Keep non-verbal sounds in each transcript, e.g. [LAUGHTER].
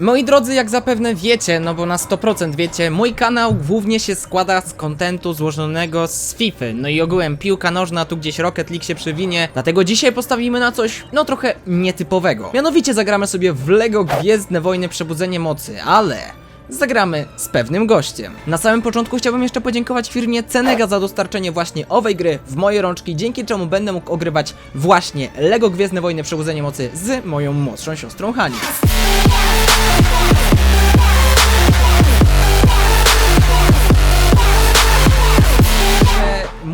Moi drodzy, jak zapewne wiecie, no bo na 100% wiecie, mój kanał głównie się składa z kontentu złożonego z FIFA. No i ogółem piłka nożna, tu gdzieś Rocket League się przywinie. Dlatego dzisiaj postawimy na coś, no trochę nietypowego. Mianowicie zagramy sobie w LEGO Gwiezdne Wojny Przebudzenie Mocy, ale zagramy z pewnym gościem. Na samym początku chciałbym jeszcze podziękować firmie Cenega za dostarczenie właśnie owej gry w moje rączki, dzięki czemu będę mógł ogrywać właśnie LEGO Gwiezdne Wojny Przebudzenie Mocy z moją młodszą siostrą Hani.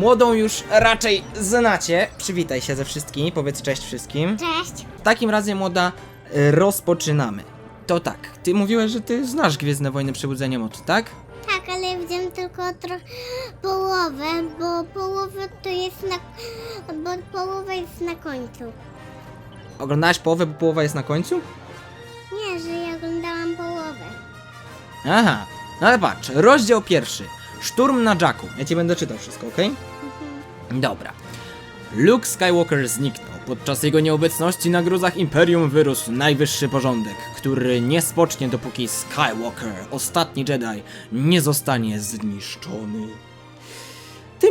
Młodą już raczej znacie. Przywitaj się ze wszystkimi, powiedz cześć wszystkim. Cześć. W takim razie młoda, e, rozpoczynamy. To tak, ty mówiłeś, że ty znasz Gwiezdne Wojny Przebudzenie Mocy, tak? Tak, ale widziałem tylko trochę połowę, bo połowa to jest na... bo połowa jest na końcu. Oglądałeś połowę, bo połowa jest na końcu? Nie, że ja oglądałam połowę. Aha, no ale patrz, rozdział pierwszy. Szturm na Jacku. Ja ci będę czytał wszystko, okej? Dobra. Luke Skywalker zniknął. Podczas jego nieobecności na gruzach Imperium wyrósł najwyższy porządek, który nie spocznie dopóki Skywalker, ostatni Jedi, nie zostanie zniszczony.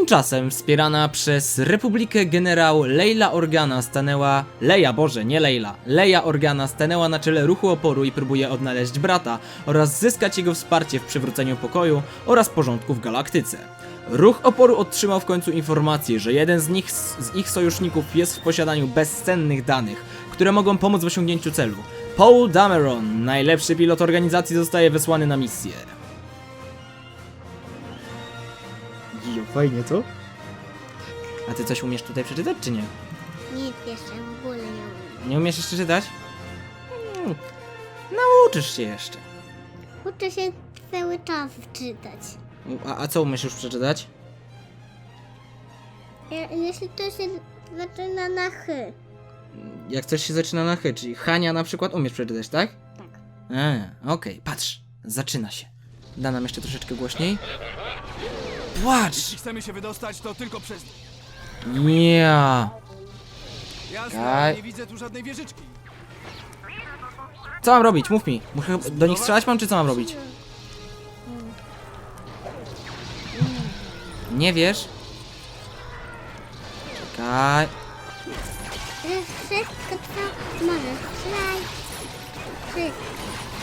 Tymczasem wspierana przez Republikę generał Leila Organa stanęła... Leia, Boże, nie Leila. Leia Organa stanęła na czele ruchu oporu i próbuje odnaleźć brata oraz zyskać jego wsparcie w przywróceniu pokoju oraz porządku w galaktyce. Ruch oporu otrzymał w końcu informację, że jeden z nich, z ich sojuszników jest w posiadaniu bezcennych danych, które mogą pomóc w osiągnięciu celu. Paul Dameron, najlepszy pilot organizacji, zostaje wysłany na misję. Fajnie, co? A ty coś umiesz tutaj przeczytać, czy nie? Nic jeszcze w ogóle nie umiem. Nie umiesz jeszcze czytać? Hmm, nauczysz się jeszcze. Uczę się cały czas czytać. A, a co umiesz już przeczytać? Ja- Jeśli to się zaczyna na ch. Jak coś się zaczyna na chy, czyli Hania na przykład umiesz przeczytać, tak? Tak. A, okej, patrz, zaczyna się. Da nam jeszcze troszeczkę głośniej. Płacz! Jeśli chcemy się wydostać, to tylko przez nich. Ja. Jasne, Kaj. nie widzę tu żadnej wieżyczki. Co mam robić? Mów mi. Muszę do nich strzelać mam, czy co mam robić? Nie wiesz? Czekaj. Wszystko co możesz. Strzelaj. Wszystko.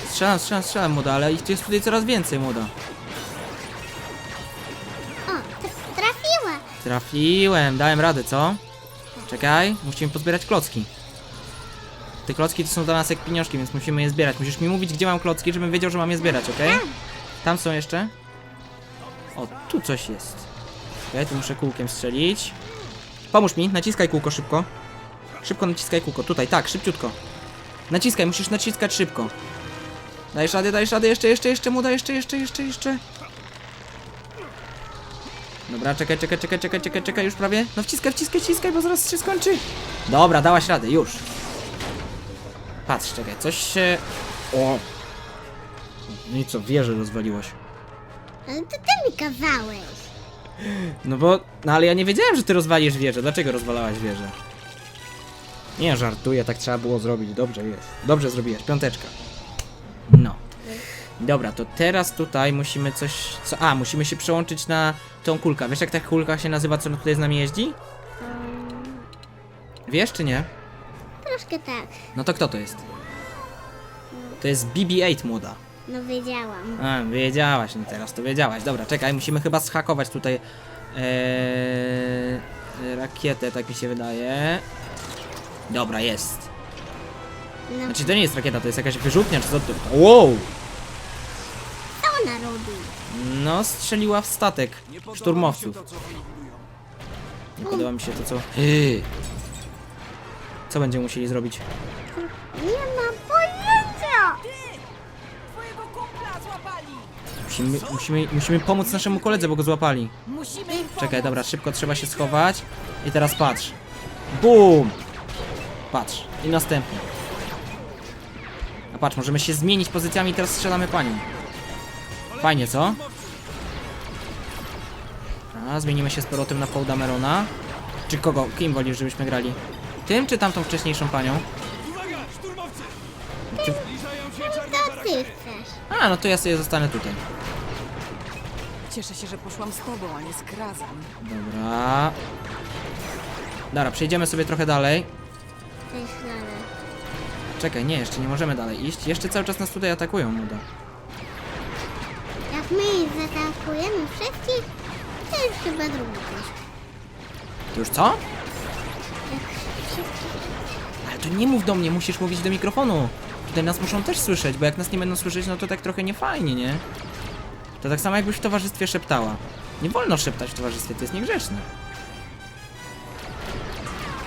Strzelam, strzelam, strzelam, młoda, ale ich jest tutaj coraz więcej, młoda. Trafiłem, dałem radę, co? Czekaj, musimy pozbierać klocki. Te klocki to są dla nas jak pieniążki, więc musimy je zbierać. Musisz mi mówić, gdzie mam klocki, żebym wiedział, że mam je zbierać, ok? Tam są jeszcze. O, tu coś jest. Okej, tu muszę kółkiem strzelić. Pomóż mi, naciskaj kółko szybko. Szybko naciskaj kółko, tutaj, tak, szybciutko. Naciskaj, musisz naciskać szybko. Dajesz radę, dajesz radę, jeszcze, jeszcze, jeszcze, młoda, jeszcze, jeszcze, jeszcze, jeszcze. Dobra, czekaj, czekaj, czekaj, czekaj, czekaj, czekaj, już prawie. No wciskaj, wciskaj, wciskaj, bo zaraz się skończy. Dobra, dałaś radę, już. Patrz, czekaj, coś się... O! No i co, wieżę rozwaliłaś. Ale to ty mi kazałeś. No bo, no ale ja nie wiedziałem, że ty rozwalisz wieżę. Dlaczego rozwalałaś wieżę? Nie, żartuję, tak trzeba było zrobić. Dobrze jest. Dobrze zrobiłeś, piąteczka. No. Dobra, to teraz tutaj musimy coś... Co? A, musimy się przełączyć na tą kulkę. Wiesz jak ta kulka się nazywa, co tutaj z nami jeździ? Wiesz czy nie? Troszkę tak. No to kto to jest? To jest BB-8 młoda. No wiedziałam. A, wiedziałaś, no teraz to wiedziałaś. Dobra, czekaj, musimy chyba schakować tutaj ee, rakietę, tak mi się wydaje. Dobra, jest. No, Znaczy to nie jest rakieta, to jest jakaś wyrzutnia, czy co to? Wow! No, strzeliła w statek szturmowców. Nie podoba mi się to, co... Yy. Co będziemy musieli zrobić? Nie mam pojęcia. Twojego kumpla złapali! Musimy, musimy, musimy pomóc naszemu koledze, bo go złapali. Musimy im Czekaj, dobra, szybko trzeba się schować. I teraz patrz. Bum! Patrz. I następny. A patrz, możemy się zmienić pozycjami i teraz strzelamy panią. Fajnie, co? A, zmienimy się z powrotem na Paul Damerona. Czy kogo? Kim wolisz, żebyśmy grali? Tym czy tamtą wcześniejszą panią? Baraki. ty chcesz? A, no to ja sobie zostanę tutaj. Cieszę się, że poszłam z tobą, a nie z Krazem. Dobra. Dobra, przejdziemy sobie trochę dalej. Czekaj, nie, jeszcze nie możemy dalej iść. Jeszcze cały czas nas tutaj atakują, muda. Jak my zaatakujemy wszystkich, to już chyba drugi. To już co? Jak wszystkich... Ale to nie mów do mnie, musisz mówić do mikrofonu. Tutaj nas muszą też słyszeć, bo jak nas nie będą słyszeć, no to tak trochę niefajnie, nie? To tak samo jakbyś w towarzystwie szeptała. Nie wolno szeptać w towarzystwie, to jest niegrzeczne.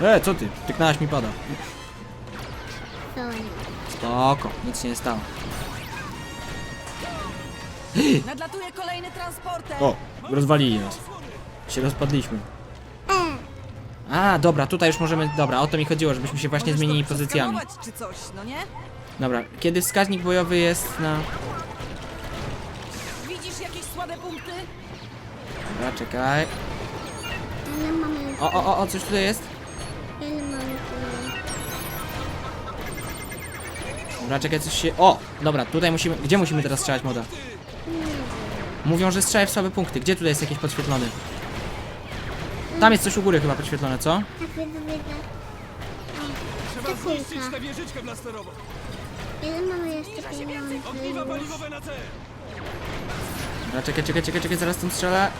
E, co ty? Tyknęłaś mi pada. To nie. Spoko, nic się nie stało. Nadlatuje kolejny transporter. O, rozwalili nas. Się rozpadliśmy. A, dobra, tutaj już możemy... Dobra, o to mi chodziło, żebyśmy się właśnie Możesz zmienili to pozycjami. przeskanować czy coś, no nie? Dobra, kiedy wskaźnik bojowy jest na... Widzisz jakieś słabe punkty? Dobra, czekaj. O, o, o, o, coś tutaj jest? Ile mamy tu? Dobra, czekaj, coś się... O! Dobra, tutaj musimy... Gdzie musimy teraz strzelać, moda? Mówią, że strzelaj w słabe punkty. Gdzie tutaj jest jakieś podświetlone? Tam jest coś u góry chyba podświetlone, co? Tak widzę, widzę. Trzeba zniszczyć tę wieżyczkę blasterową. Ile mamy jeszcze pieniędzy? Ogniwa paliwowe na cel. Dobra, czekaj, czekaj, czekaj, czekaj, zaraz tym strzelę.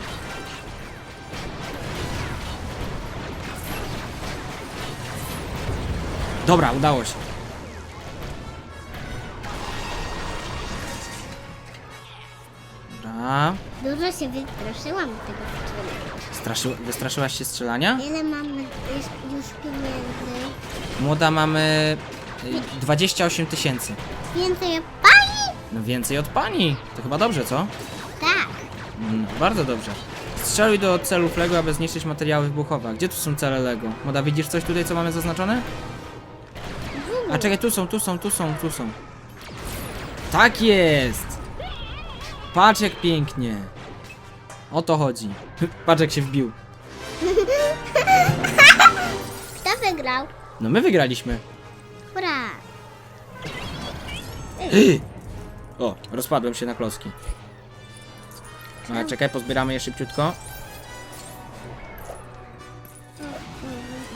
Dobra, udało się. Dobra. Dużo się wystraszyłam tego strzelania. Straszy... Wystraszyłaś się strzelania? Ile mamy już, już pieniędzy? Młoda mamy... y, 28 tysięcy. Więcej od pani? No więcej od pani. To chyba dobrze, co? Tak. No, bardzo dobrze. Strzeluj do celów LEGO, aby zniszczyć materiały wybuchowe. Gdzie tu są cele LEGO? Moda, widzisz coś tutaj, co mamy zaznaczone? A czekaj, tu są, tu są, tu są, tu są. Tak jest! Patrz jak pięknie. O to chodzi. [LAUGHS] Patrz jak się wbił. [LAUGHS] Kto wygrał? No my wygraliśmy. Hurra. [GASPS] O, rozpadłem się na klocki. Ale czekaj, pozbieramy je szybciutko.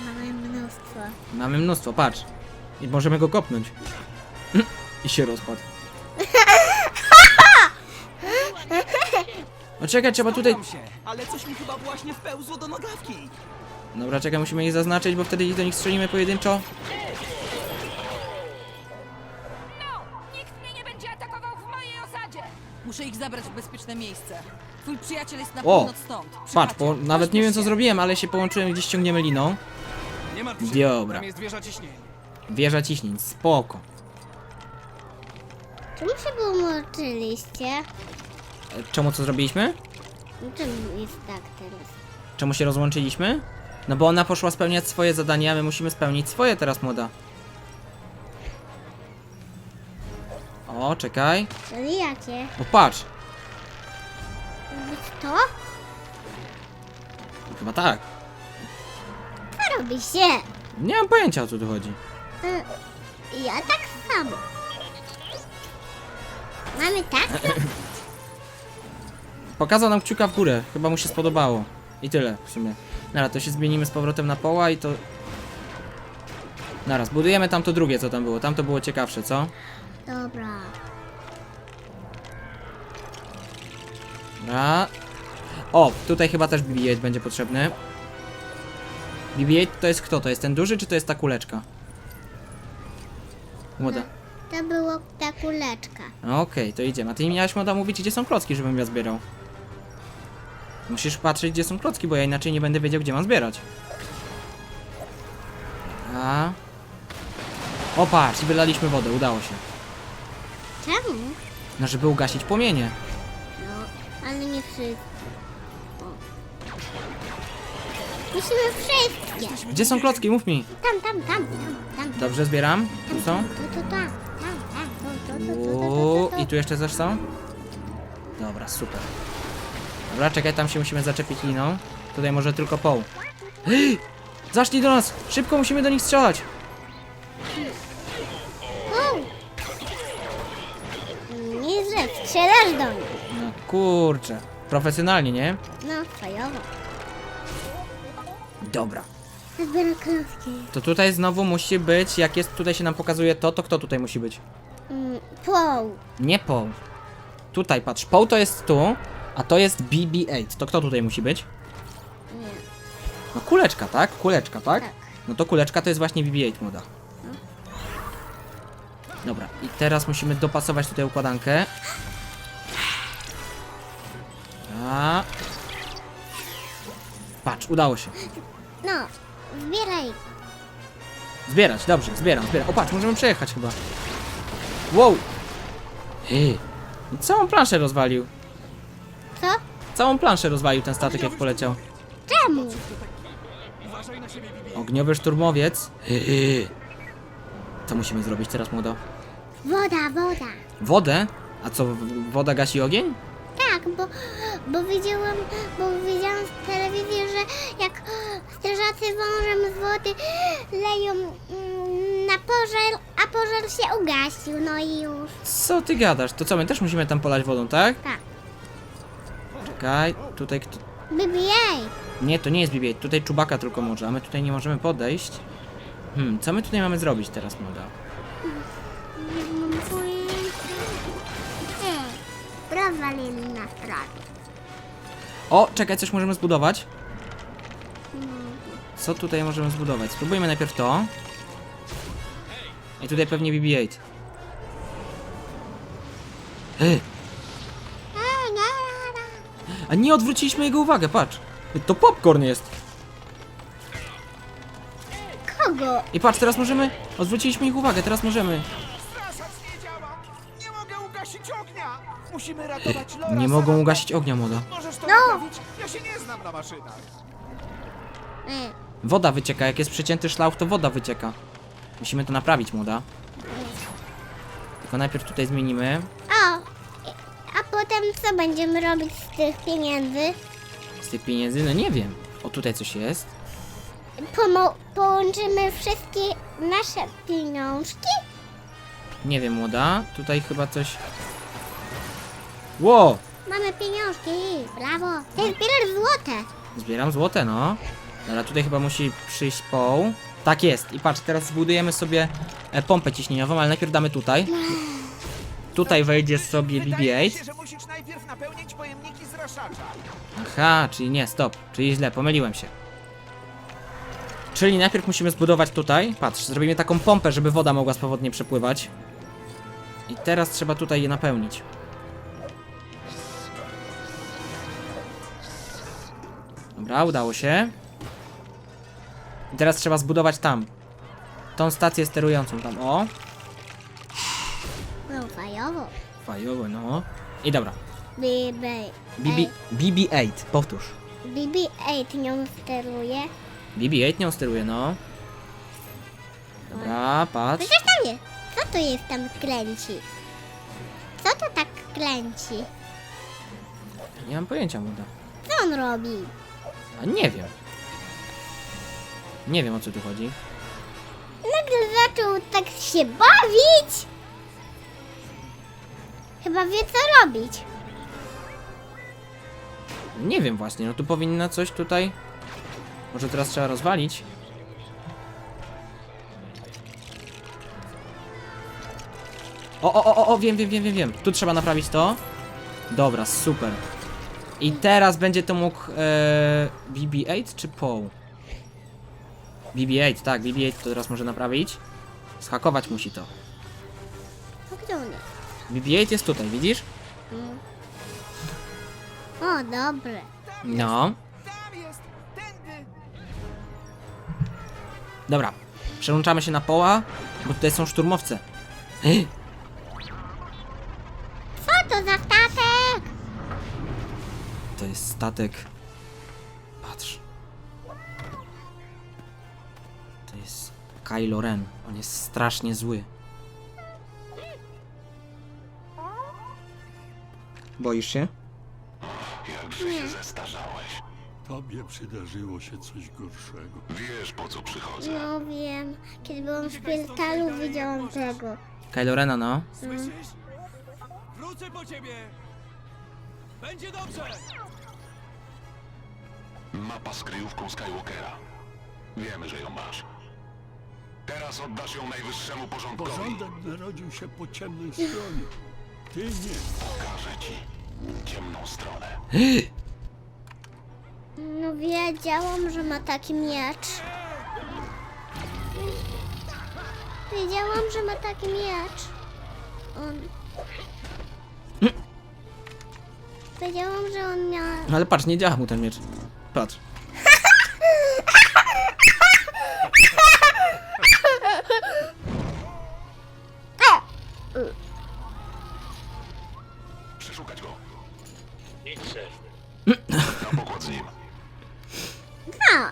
Mamy mnóstwo. Mamy mnóstwo, patrz. I możemy go kopnąć. [LAUGHS] I się rozpadł. O czekaj, trzeba tutaj... Się, ale coś mi chyba właśnie wpełzło do nogawki. Dobra, czekaj, musimy ich zaznaczyć, bo wtedy do nich strzelimy pojedynczo. Nikt mnie nie będzie atakował w mojej osadzie. Muszę ich zabrać w bezpieczne miejsce. Twój przyjaciel jest na O! północ stąd. Patrz, po, nawet nie wiem co Pośpiesz się. zrobiłem, ale się połączyłem, gdzieś ściągniemy liną. Nie martw się. Dobra. Tam jest wieża ciśnienia. Wieża ciśnień, spoko. Czemu się połączyliście? Czemu co zrobiliśmy? Czemu jest tak teraz? Czemu się rozłączyliśmy? No bo ona poszła spełniać swoje zadania, a my musimy spełnić swoje teraz, młoda. O, czekaj. Czyli jakie? O, patrz. Robić to? Chyba tak. Co robi się? Nie mam pojęcia o co tu chodzi. E, Ja tak samo. Mamy tak? [LAUGHS] Pokazał nam kciuka w górę, chyba mu się spodobało. I tyle w sumie. Dobra, to się zmienimy z powrotem na poła i to... Naraz, budujemy tam to drugie, co tam było. Tam to było ciekawsze, co? Dobra. Dobra. O, tutaj chyba też BB-8 będzie potrzebny. BB-8 to jest kto? To jest ten duży, czy to jest ta kuleczka? Młoda. To było ta kuleczka. Okej, to idziemy. A ty mi miałaś moda mówić, gdzie są klocki, żebym ja zbierał. Musisz patrzeć, gdzie są klocki, bo ja inaczej nie będę wiedział, gdzie mam zbierać. A. O, patrz, wylaliśmy wodę, udało się. Czemu? No, żeby ugasić płomienie. No, ale nie wszystkie. O. Musimy wszystkie. Gdzie są klocki? Mów mi. Tam, tam, tam, tam, tam. Dobrze, zbieram. Tu są. To, to, tam, tam, tam, to, to, to, to, to, Uuu, to, to. I tu jeszcze też są? Dobra, super. Dobra, czekaj, tam się musimy zaczepić liną. Tutaj może tylko poł. Zacznij do nas! Szybko musimy do nich strzelać! O, strzelasz do mnie. No kurczę. Profesjonalnie, nie? No, fajowo. Dobra. Zbieram klocki. To tutaj znowu musi być, jak jest, tutaj się nam pokazuje to, to kto tutaj musi być? Mm, Poł. Nie Paul. Tutaj, patrz, Paul to jest tu, a to jest BB-8. To kto tutaj musi być? Nie. No kuleczka, tak? Kuleczka, tak? Tak. No to kuleczka to jest właśnie BB-8 moda. Dobra, i teraz musimy dopasować tutaj układankę. A. Patrz, udało się. No, zbieraj. Zbierać, dobrze, zbieram, zbieram. O patrz, możemy przejechać chyba. Wow! Ej, i całą planszę rozwalił. Całą planszę rozwalił ten statek jak poleciał. Czemu? Ogniowy szturmowiec. Ej. Co musimy zrobić teraz, młodo? Woda, woda. Wodę? A co, w- woda gasi ogień? Tak, bo, bo widziałam, bo widziałam w telewizji, że jak strażacy wążem z wody leją mm, na pożar, a pożar się ugasił, no i już. Co ty gadasz? To co, my też musimy tam polać wodą, tak? Tak. Czekaj, tutaj kto... BBA. Nie, to nie jest BB, tutaj czubaka tylko może, a my tutaj nie możemy podejść. Hmm, co my tutaj mamy zrobić teraz, młoda? Nie mam pojęcia. Ej, rozwalili na straży. O, czekaj, coś możemy zbudować. Co tutaj możemy zbudować? Spróbujmy najpierw to. I tutaj pewnie BB-8. Ej. A nie odwróciliśmy jego uwagę, patrz. To popcorn jest. Kogo? I patrz, teraz możemy... Odwróciliśmy ich uwagę, teraz możemy... Nie działa! Nie mogę ugasić ognia! Musimy ratować Lora Nie mogą Saranda. ugasić ognia, młoda. Możesz to No. naprawić? Ja się nie znam na maszynach. Woda wycieka, jak jest przecięty szlauch, to woda wycieka. Musimy to naprawić, młoda. Tylko najpierw tutaj zmienimy. Co będziemy robić z tych pieniędzy? Z tych pieniędzy, no nie wiem. O, tutaj coś jest. Pomo- połączymy wszystkie nasze pieniążki? Nie wiem, młoda. Tutaj chyba coś... Ło! Mamy pieniążki, brawo. Ty zbierasz złote. Zbieram złote, no. Ale tutaj chyba musi przyjść poł. Tak jest. I patrz, teraz zbudujemy sobie e, pompę ciśnieniową, ale najpierw damy tutaj. Tutaj wejdzie sobie Wydaje mi BB-8. Napełnić pojemniki z raszacza. Aha, czyli nie, stop. Czyli źle, pomyliłem się. Czyli najpierw musimy zbudować tutaj. Patrz, zrobimy taką pompę, żeby woda mogła swobodnie przepływać. I teraz trzeba tutaj je napełnić. Dobra, udało się. I teraz trzeba zbudować tam. Tą stację sterującą tam, o. No fajowo. Fajowo, no. I dobra. BB. BB, BB-8, powtórz. BB-8 nią steruje. BB-8 nią steruje, no. Dobra, patrz. Przecież tam jest. Co to jest tam kręci? Co to tak kręci? Nie mam pojęcia, młoda. Co on robi? A nie wiem. Nie wiem o co tu chodzi. Nagle zaczął tak się bawić. Chyba wie co robić. Nie wiem właśnie, no tu powinna coś tutaj. Może teraz trzeba rozwalić. O, o, o, o, wiem, wiem, wiem, wiem, wiem. Tu trzeba naprawić to. Dobra, super. I teraz będzie to mógł e, BB-8 czy POW? BB-8, tak, BB-8 to teraz może naprawić. Schakować musi to. A gdzie on jest? BB-8 jest tutaj, widzisz? O, dobre. No. Tam jest! Tędy! Dobra, przełączamy się na poła, bo tutaj są szturmowce. [GASPS] Co to za statek? To jest statek. Patrz. To jest Kylo Ren. On jest strasznie zły. Boisz się? Tobie przydarzyło się coś gorszego. No wiem. Kiedy byłam w szpitalu widziałam tego. Kylo Rena, no. Słyszysz? Wrócę po ciebie! Będzie dobrze! Mapa z kryjówką Skywalkera. Wiemy, że ją masz. Teraz oddasz ją najwyższemu porządkowi. Porządek narodził się po ciemnej stronie. Ty nie. Pokażę ci ciemną stronę. No wiedziałam, że ma taki miecz. Wiedziałam, że ma taki miecz. On. Wiedziałam, że on miał. Ale patrz, nie działa mu ten miecz. Patrz. Z nim. No.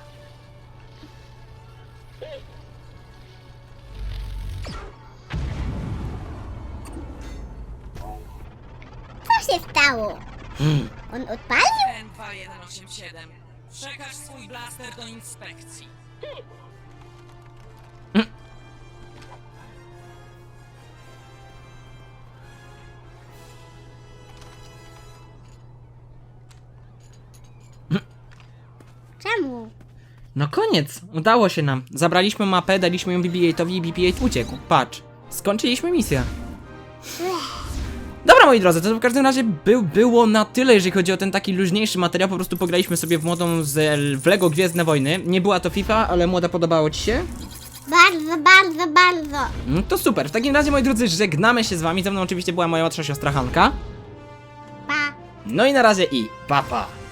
Co się stało? On odpalił? N2187. Przekaż swój blaster do inspekcji. No koniec, udało się nam. Zabraliśmy mapę, daliśmy ją BB-8owi i BB-8 uciekł. Patrz, skończyliśmy misję. Dobra moi drodzy, to w każdym razie był, było na tyle, jeżeli chodzi o ten taki luźniejszy materiał, po prostu pograliśmy sobie w młodą z, w Lego Gwiezdne Wojny. Nie była to FIFA, ale młoda podobało Ci się? Bardzo, bardzo, bardzo. No to super, w takim razie moi drodzy żegnamy się z Wami, ze mną oczywiście była moja młodsza siostra Hanka. Pa. No i na razie i papa. Pa.